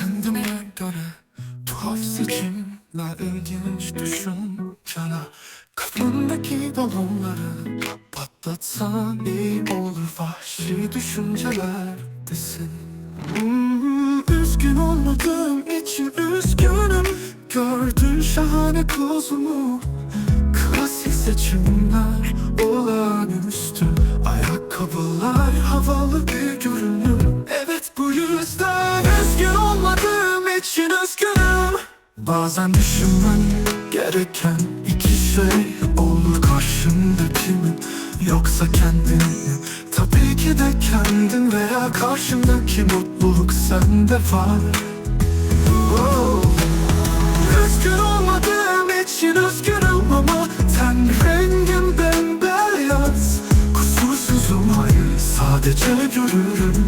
Kendime göre tuhaf seçimler ilginç düşünceler. Kafamdaki balonları patlatsan iyi olur Vahşi düşünceler desin. Hmm, Üzgün olmadığım için üzgünüm. Gördün şahane kozumu Klasik seçimler olağanüstü Bazen düşünmen gereken iki şey olur karşında kimin Yoksa kendin Tabii ki de kendin veya karşındaki mutluluk sende var. Oh. Üzgün olmadığım için üzgünüm ama Ten rengim bembeyaz. Kusursuzum hayır sadece görürüm.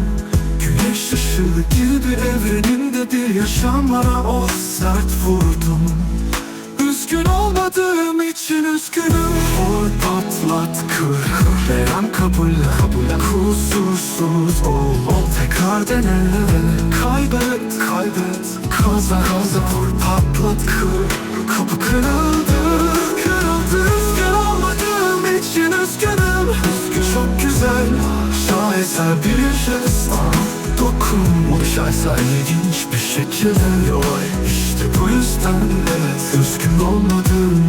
Güneş ışığı gibi evreninde bir yaşam var kır Veren kabulle kabulle Kusursuz ol. Ol tekrar dene. Kaybet kaybet. Kaza kaza. Vur patlat. Kır. Kapı kırıldı kırıldı. Üzgün olmadığım için üzgünüm. Üzgün. Çok güzel. Şaheser bir jest. Dokun. O şahsa ilginç bir şekilde. Yoy işte bu yüzden. Evet Üzgün olmadığım